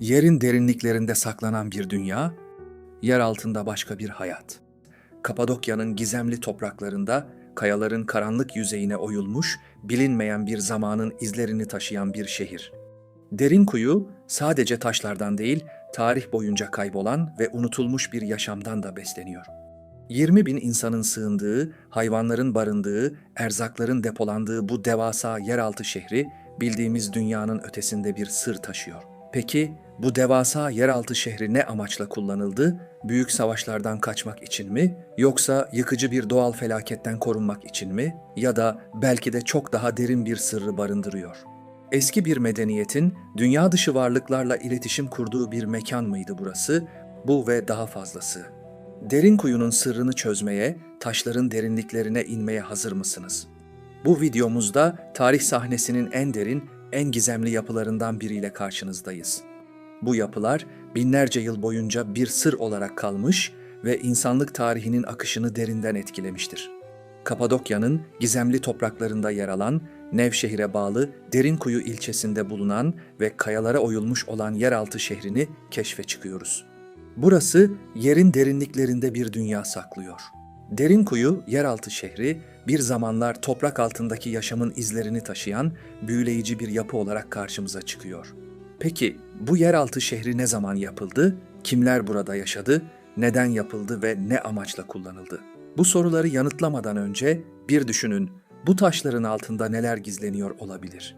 Yerin derinliklerinde saklanan bir dünya, yer altında başka bir hayat. Kapadokya'nın gizemli topraklarında kayaların karanlık yüzeyine oyulmuş, bilinmeyen bir zamanın izlerini taşıyan bir şehir. Derin kuyu sadece taşlardan değil, tarih boyunca kaybolan ve unutulmuş bir yaşamdan da besleniyor. 20 bin insanın sığındığı, hayvanların barındığı, erzakların depolandığı bu devasa yeraltı şehri bildiğimiz dünyanın ötesinde bir sır taşıyor. Peki bu devasa yeraltı şehri ne amaçla kullanıldı? Büyük savaşlardan kaçmak için mi? Yoksa yıkıcı bir doğal felaketten korunmak için mi? Ya da belki de çok daha derin bir sırrı barındırıyor. Eski bir medeniyetin dünya dışı varlıklarla iletişim kurduğu bir mekan mıydı burası? Bu ve daha fazlası. Derin kuyunun sırrını çözmeye, taşların derinliklerine inmeye hazır mısınız? Bu videomuzda tarih sahnesinin en derin, en gizemli yapılarından biriyle karşınızdayız. Bu yapılar binlerce yıl boyunca bir sır olarak kalmış ve insanlık tarihinin akışını derinden etkilemiştir. Kapadokya'nın gizemli topraklarında yer alan, Nevşehir'e bağlı Derinkuyu ilçesinde bulunan ve kayalara oyulmuş olan yeraltı şehrini keşfe çıkıyoruz. Burası yerin derinliklerinde bir dünya saklıyor. Derinkuyu yeraltı şehri bir zamanlar toprak altındaki yaşamın izlerini taşıyan büyüleyici bir yapı olarak karşımıza çıkıyor. Peki bu yeraltı şehri ne zaman yapıldı? Kimler burada yaşadı? Neden yapıldı ve ne amaçla kullanıldı? Bu soruları yanıtlamadan önce bir düşünün. Bu taşların altında neler gizleniyor olabilir?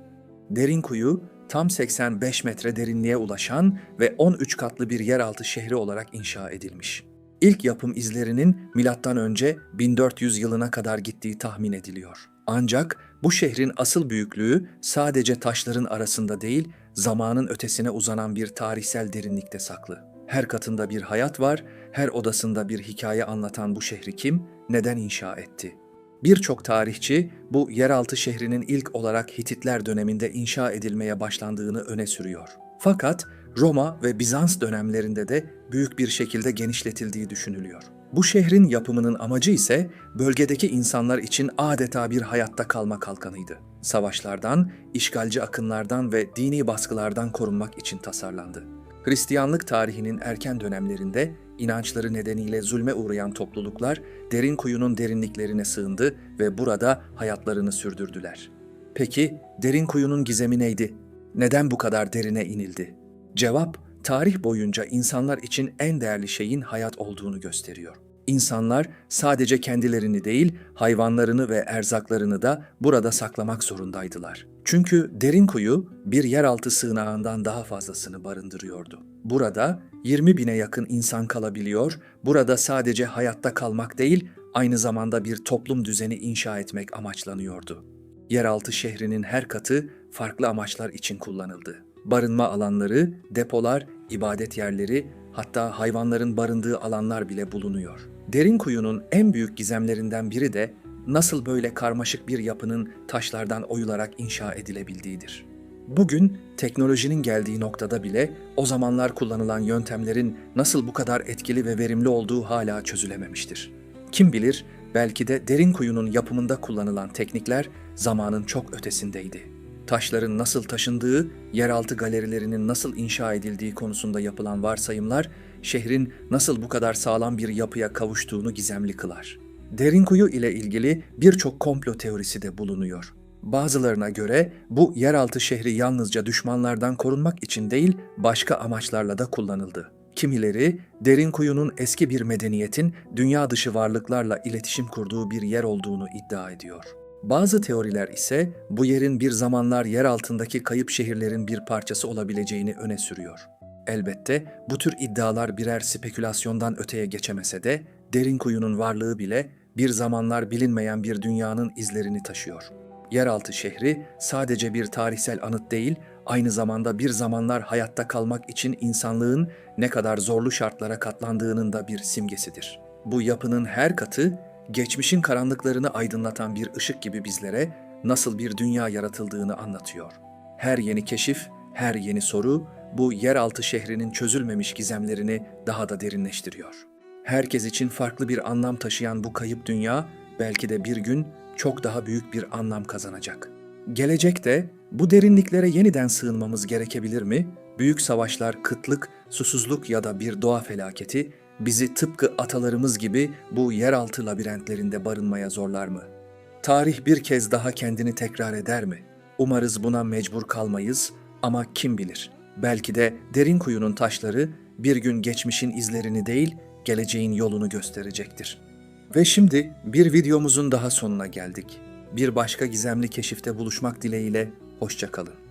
Derin kuyu tam 85 metre derinliğe ulaşan ve 13 katlı bir yeraltı şehri olarak inşa edilmiş. İlk yapım izlerinin önce 1400 yılına kadar gittiği tahmin ediliyor. Ancak bu şehrin asıl büyüklüğü sadece taşların arasında değil, zamanın ötesine uzanan bir tarihsel derinlikte saklı. Her katında bir hayat var, her odasında bir hikaye anlatan bu şehri kim, neden inşa etti? Birçok tarihçi bu yeraltı şehrinin ilk olarak Hititler döneminde inşa edilmeye başlandığını öne sürüyor. Fakat Roma ve Bizans dönemlerinde de büyük bir şekilde genişletildiği düşünülüyor. Bu şehrin yapımının amacı ise bölgedeki insanlar için adeta bir hayatta kalma kalkanıydı. Savaşlardan, işgalci akınlardan ve dini baskılardan korunmak için tasarlandı. Hristiyanlık tarihinin erken dönemlerinde inançları nedeniyle zulme uğrayan topluluklar derin kuyunun derinliklerine sığındı ve burada hayatlarını sürdürdüler. Peki derin kuyunun gizemi neydi? Neden bu kadar derine inildi? Cevap, tarih boyunca insanlar için en değerli şeyin hayat olduğunu gösteriyor. İnsanlar sadece kendilerini değil, hayvanlarını ve erzaklarını da burada saklamak zorundaydılar. Çünkü derin kuyu bir yeraltı sığınağından daha fazlasını barındırıyordu. Burada 20 bine yakın insan kalabiliyor, burada sadece hayatta kalmak değil, aynı zamanda bir toplum düzeni inşa etmek amaçlanıyordu. Yeraltı şehrinin her katı farklı amaçlar için kullanıldı. Barınma alanları, depolar, ibadet yerleri, hatta hayvanların barındığı alanlar bile bulunuyor. Derin kuyunun en büyük gizemlerinden biri de nasıl böyle karmaşık bir yapının taşlardan oyularak inşa edilebildiğidir. Bugün teknolojinin geldiği noktada bile o zamanlar kullanılan yöntemlerin nasıl bu kadar etkili ve verimli olduğu hala çözülememiştir. Kim bilir belki de derin kuyunun yapımında kullanılan teknikler zamanın çok ötesindeydi. Taşların nasıl taşındığı, yeraltı galerilerinin nasıl inşa edildiği konusunda yapılan varsayımlar şehrin nasıl bu kadar sağlam bir yapıya kavuştuğunu gizemli kılar. Derin kuyu ile ilgili birçok komplo teorisi de bulunuyor. Bazılarına göre bu yeraltı şehri yalnızca düşmanlardan korunmak için değil, başka amaçlarla da kullanıldı. Kimileri derin kuyunun eski bir medeniyetin dünya dışı varlıklarla iletişim kurduğu bir yer olduğunu iddia ediyor. Bazı teoriler ise bu yerin bir zamanlar yer altındaki kayıp şehirlerin bir parçası olabileceğini öne sürüyor. Elbette bu tür iddialar birer spekülasyondan öteye geçemese de derin kuyunun varlığı bile bir zamanlar bilinmeyen bir dünyanın izlerini taşıyor. Yeraltı şehri sadece bir tarihsel anıt değil, aynı zamanda bir zamanlar hayatta kalmak için insanlığın ne kadar zorlu şartlara katlandığının da bir simgesidir. Bu yapının her katı geçmişin karanlıklarını aydınlatan bir ışık gibi bizlere nasıl bir dünya yaratıldığını anlatıyor. Her yeni keşif, her yeni soru bu yeraltı şehrinin çözülmemiş gizemlerini daha da derinleştiriyor. Herkes için farklı bir anlam taşıyan bu kayıp dünya belki de bir gün çok daha büyük bir anlam kazanacak. Gelecekte bu derinliklere yeniden sığınmamız gerekebilir mi? Büyük savaşlar, kıtlık, susuzluk ya da bir doğa felaketi bizi tıpkı atalarımız gibi bu yeraltı labirentlerinde barınmaya zorlar mı? Tarih bir kez daha kendini tekrar eder mi? Umarız buna mecbur kalmayız ama kim bilir? Belki de derin kuyunun taşları bir gün geçmişin izlerini değil, geleceğin yolunu gösterecektir. Ve şimdi bir videomuzun daha sonuna geldik. Bir başka gizemli keşifte buluşmak dileğiyle hoşça kalın.